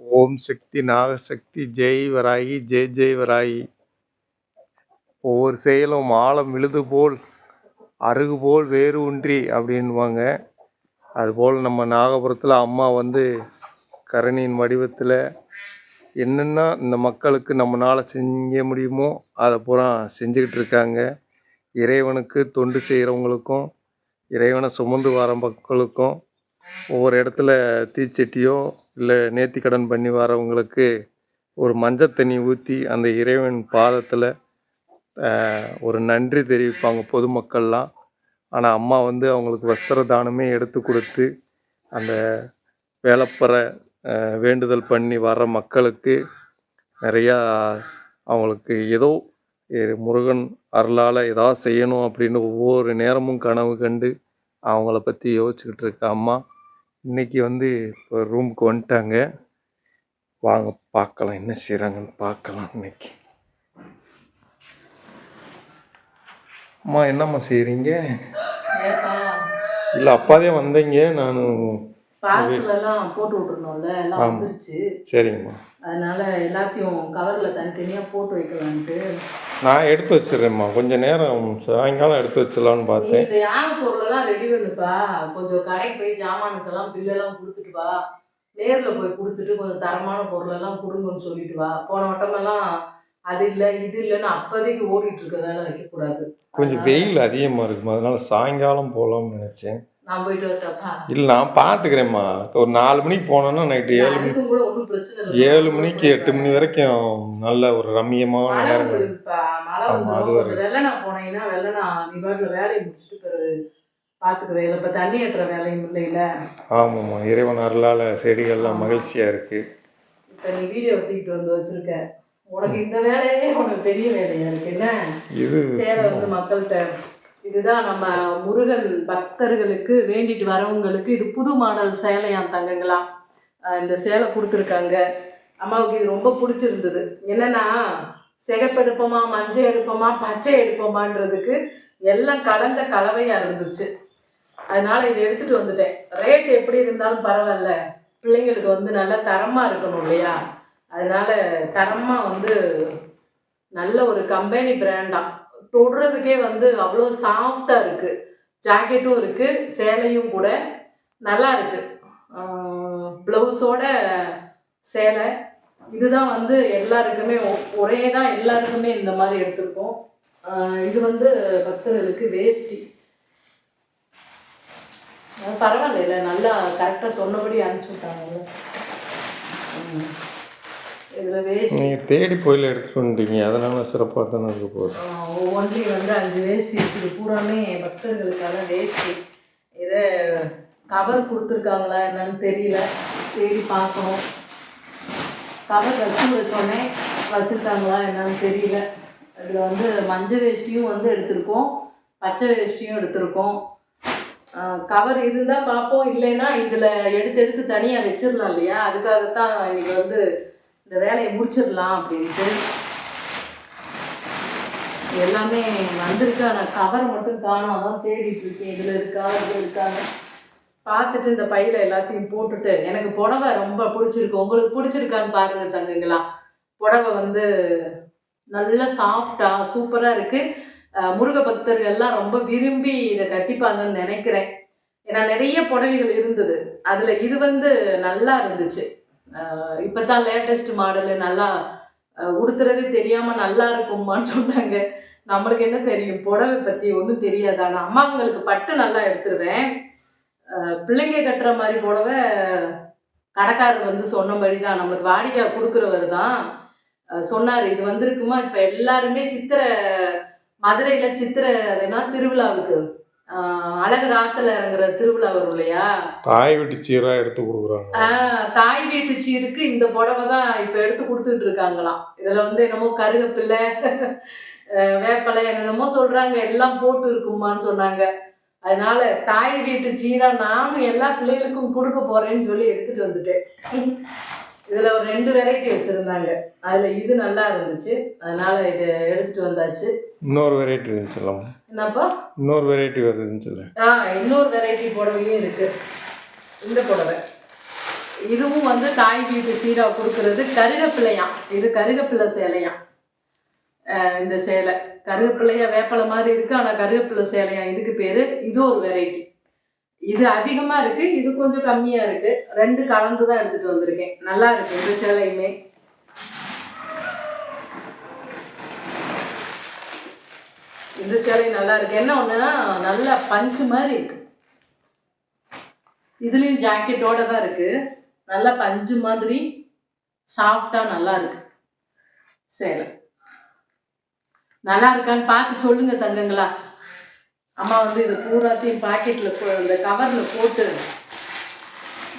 ஓம் சக்தி நாகசக்தி ஜெய் வராகி ஜெய் ஜெய் வராகி. ஒவ்வொரு செயலும் ஆழம் விழுது போல் அருகு போல் வேறு ஒன்றி அப்படின்வாங்க. அதுபோல் நம்ம நாகபுரத்தில் அம்மா வந்து கரணியின் வடிவத்தில் என்னென்ன இந்த மக்களுக்கு நம்மளால் செய்ய முடியுமோ அதை பூரா செஞ்சுக்கிட்டு இருக்காங்க. இறைவனுக்கு தொண்டு செய்கிறவங்களுக்கும் இறைவனை சுமந்து வர மக்களுக்கும் ஒவ்வொரு இடத்துல தீச்சட்டியோ இல்லை நேர்த்திக்கடன் பண்ணி வரவங்களுக்கு ஒரு மஞ்சள் தண்ணி ஊற்றி அந்த இறைவன் பாதத்தில் ஒரு நன்றி தெரிவிப்பாங்க பொதுமக்கள்லாம். ஆனால் அம்மா வந்து அவங்களுக்கு வஸ்திர தானமே எடுத்து கொடுத்து அந்த வேலைப்பறை வேண்டுதல் பண்ணி வர்ற மக்களுக்கு நிறையா அவங்களுக்கு ஏதோ முருகன் அருளால் ஏதாவது செய்யணும் அப்படின்னு ஒவ்வொரு நேரமும் கனவு கண்டு அவங்கள பற்றி யோசிச்சுக்கிட்டு இருக்க அம்மா. இன்னைக்கு வந்து இப்போ ரூமுக்கு வந்துட்டாங்க. வாங்க பார்க்கலாம் என்ன செய்கிறாங்கன்னு பார்க்கலாம் இன்னைக்கு. அம்மா என்னம்மா செய்கிறீங்க இல்லை அப்பாதே வந்தீங்க. நான் பார்சல் எல்லாம் போட்டு விட்டுருந்தோம்ல எல்லாம். வந்துருச்சு. சரிங்கம்மா. அதனால எல்லாத்தையும் கவர்ல தனித்தனியா போட்டு வைக்கலான்ட்டு. நான் எடுத்து வச்சிடுறேம்மா. கொஞ்சம் நேரம் சாயங்காலம் எடுத்து வச்சிடலான்னு நீ பார்த்தேன். இந்த யானை பொருளெல்லாம் ரெடி பண்ணுப்பா. கொஞ்சம் கடைக்கு போய் ஜாமானுக்கெல்லாம் பில்லெல்லாம் கொடுத்துட்டு வா. நேர்ல போய் கொடுத்துட்டு கொஞ்சம் தரமான பொருளெல்லாம் கொடுங்கன்னு சொல்லிட்டு வா. போன வட்டமெல்லாம் அது இல்லை இது இல்லைன்னு அப்போதைக்கு ஓடிட்டு இருக்க வேலை வைக்கக்கூடாது. கொஞ்சம் வெயில் அதிகமாக இருக்குமா? அதனால சாயங்காலம் போகலாம்னு நினச்சேன். நான் போயிட்டு வரட்டப்பா. இல்லை நான் பார்த்துக்கிறேன்மா ஒரு நாலு மணிக்கு போனோன்னா நைட்டு ஏழு மணி அதுக்கும் கூட ஒன்றும் பிரச்சனை இல்லை. ஏழு மணிக்கு எட்டு மணி வரைக்கும் நல்ல ஒரு ரம்மியமான மழை நேரங்கள் வந்துருப்பா மழை ஆமா, அது ஒரு- வெள்ளனா போனீங்கன்னா வெள்ளனா நீ பாட்டில் வேலையை முடிச்சுட்டு பிறகு வேலை இப்போ தண்ணி ஏற்றுற வேலையும் இல்லைல்ல ஆமாம்மா இறைவன் அருளால் செடிகள்லாம் மகிழ்ச்சியாக இருக்குது இப்போ நீ வீடியோ தூக்கிட்டு வந்து வச்சிருக்க. உனக்கு இந்த வேலையே உனக்கு பெரிய வேலையா இருக்கு. என்ன? இது வந்து மக்கள்கிட்ட இதுதான் நம்ம முருகன் பக்தர்களுக்கு வேண்டிட்டு வரவங்களுக்கு இது புது மாடல் சேலையாம் தங்கங்களா? இந்த சேலை கொடுத்துருக்காங்க. அம்மாவுக்கு இது ரொம்ப பிடிச்சிருந்தது. என்னன்னா சிகப்பு எடுப்போமா மஞ்சள் எடுப்போமா பச்சை எடுப்போமான்றதுக்கு எல்லாம் கலந்த கலவையாக இருந்துச்சு. அதனால இதை எடுத்துட்டு வந்துட்டேன். ரேட் எப்படி இருந்தாலும் பரவாயில்ல. பிள்ளைங்களுக்கு வந்து நல்லா தரமாக இருக்கணும் இல்லையா? அதனால தரமாக வந்து நல்ல ஒரு கம்பெனி பிராண்டாக தொடுறதுக்கே வந்து அவ்வளோ சாஃப்டா இருக்கு. ஜாக்கெட்டும் இருக்கு சேலையும் கூட நல்லா இருக்கு. ப்ளவுஸோட சேலை இதுதான் வந்து எல்லாருக்குமே ஒ- ஒரே தான் எல்லாருக்குமே இந்த மாதிரி எடுத்திருக்கோம். இது வந்து பக்தர்களுக்கு வேஷ்டி. பரவாயில்ல நல்லா கரெக்டாக சொன்னபடி அனுப்பிச்சு விட்டாங்கல்ல நீங்கள் தேடி போயில எடுத்துட்டு வந்துட்டீங்க. அதனால சிறப்பாக தானே இருக்க போகுது. ஒவ்வொன்றிலையும் வந்து அஞ்சு வேஷ்டி இருக்குது பூராமே பக்தர்களுக்கான வேஷ்டி இதை கவர் கொடுத்துருக்காங்களா என்னன்னு தெரியல. தேடி பார்க்கணும். கவர் வச்சு வச்சோடனே வச்சுருக்காங்களா என்னன்னு தெரியல. இதில் வந்து மஞ்சள் வேஷ்டியும் வந்து எடுத்திருக்கோம். பச்சை வேஷ்டியும் எடுத்திருக்கோம். கவர் இருந்தால் பார்ப்போம். இல்லைன்னா இதில் எடுத்து எடுத்து தனியாக வச்சிடலாம் இல்லையா? அதுக்காகத்தான் இன்னைக்கு வந்து இந்த வேலையை முடிச்சிடலாம் அப்படின்ட்டு. எல்லாமே வந்திருக்கு. ஆனால் கவர் மட்டும் காணாம. தான் தேடிட்டு இருக்கேன். இதில் இருக்கா? இதில் இருக்கான்னு பார்த்துட்டு இந்த பையில எல்லாத்தையும் போட்டுட்டு எனக்கு புடவை ரொம்ப பிடிச்சிருக்கு. உங்களுக்கு பிடிச்சிருக்கான்னு பாருங்க தங்குங்களா. புடவை வந்து நல்ல சாஃப்டா சூப்பராக இருக்கு. முருக பக்தர்கள் எல்லாம் ரொம்ப விரும்பி இதை கட்டிப்பாங்கன்னு நினைக்கிறேன். ஏன்னா நிறைய புடவைகள் இருந்தது. அதில் இது வந்து நல்லா இருந்துச்சு. இப்போ தான் லேட்டஸ்ட் மாடலு நல்லா உடுத்துறதே தெரியாமல் நல்லா இருக்கும்மான்னு சொன்னாங்க. நம்மளுக்கு என்ன தெரியும்? புடவை பற்றி ஒன்றும் தெரியாது. ஆனால் அம்மாங்களுக்கு பட்டு நல்லா எடுத்துருவேன். பிள்ளைங்க கட்டுற மாதிரி புடவை கடைக்காரர் வந்து சொன்னபடி தான் நம்மளுக்கு வாடிக்கை கொடுக்குறவர் தான். சொன்னார் இது வந்திருக்குமா? இப்போ எல்லாருமே சித்திரை மதுரையில் சித்திரை அதுனா திருவிழாவுக்கு அழகர் ஆத்துல இறங்குற திருவிழா வரும் இல்லையா? தாய் வீட்டு சீராக எடுத்து கொடுக்குறாங்க. தாய் வீட்டு சீருக்கு இந்த புடவை தான் இப்போ எடுத்து கொடுத்துட்டு இருக்காங்களாம். இதில் வந்து என்னமோ கருகப்பில்லை வேப்பலை என்னென்னமோ சொல்கிறாங்க எல்லாம் போட்டு இருக்குமான்னு சொன்னாங்க. அதனால தாய் வீட்டு சீரா நானும் எல்லா பிள்ளைகளுக்கும் கொடுக்க போறேன்னு சொல்லி எடுத்துட்டு வந்துட்டேன். இதில் ஒரு ரெண்டு வெரைட்டி வச்சுருந்தாங்க. அதில் இது நல்லா இருந்துச்சு. அதனால இதை எடுத்துட்டு வந்தாச்சு. இன்னொரு வெரைட்டி இருந்துச்சுல்லாம் என்னப்பா? இன்னொரு வெரைட்டி வருதுச்சுல்ல ஆ இன்னொரு வெரைட்டி புடவையும் இருக்கு. இந்த புடவை. இதுவும் வந்து தாய் வீட்டு சீரா கொடுக்கறது கருகப்பிள்ளையாம். இது கருகப்பிள்ளை சேலையாம். இந்த சேலை. கருகப்பிள்ளையா வேப்பலை மாதிரி இருக்கு ஆனால் கருகப்பிள்ளை சேலையா இதுக்கு பேர் இது ஒரு வெரைட்டி இது அதிகமாக இருக்குது இது கொஞ்சம் கம்மியாக இருக்குது ரெண்டு கலந்து தான் எடுத்துகிட்டு வந்திருக்கேன். நல்லா இருக்குது இந்த சேலையுமே. இந்த சேலை நல்லா இருக்குது என்ன ஒன்றுனா நல்லா பஞ்சு மாதிரி இருக்கு. இதுலேயும் ஜாக்கெட்டோட தான் இருக்குது நல்லா பஞ்சு மாதிரி சாஃப்டாக நல்லா இருக்கு சேலை. நல்லா இருக்கான்னு பார்த்து சொல்லுங்க தங்கங்களா. அம்மா வந்து இது பூராத்தையும் பாக்கெட்டில் இந்த கவரில் போட்டு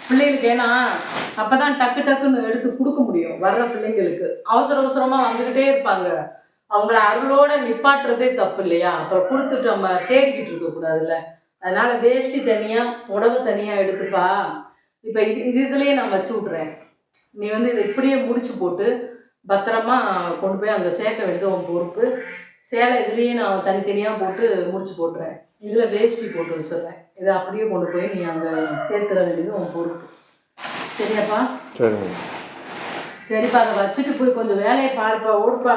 பிள்ளைகளுக்கு ஏன்னா அப்போ தான் டக்கு டக்குன்னு எடுத்து கொடுக்க முடியும். வர்ற பிள்ளைங்களுக்கு. அவசர அவசரமாக வந்துகிட்டே இருப்பாங்க. அவங்கள அருளோட நிப்பாட்டுறதே தப்பு இல்லையா? அப்புறம் கொடுத்துட்டு நம்ம தேடிக்கிட்டு இருக்கக்கூடாதுல்ல அதனால் அதனால வேஷ்டி தனியாக புடவை தனியாக எடுத்துப்பா. இப்போ இது இது இதுலேயே நான் வச்சு விட்றேன் நீ வந்து இதை இப்படியே முடிச்சு போட்டு பத்திரமா கொண்டு போய் அங்கே சேர்க்க வேண்டியது உன் பொறுப்பு. சேலை இதுலேயே நான் தனித்தனியா போட்டு முடிச்சு போட்டுறேன். இதில் வேஷ்டி போட்டு வச்சிடுறேன். இதை அப்படியே கொண்டு போய் நீ அங்கே சேர்த்துற வேண்டியது உன் பொறுப்பு. சரியாப்பா? சரிப்பா அதை வச்சுட்டு போய் கொஞ்சம் வேலையை பாருப்பா ஓடுப்பா.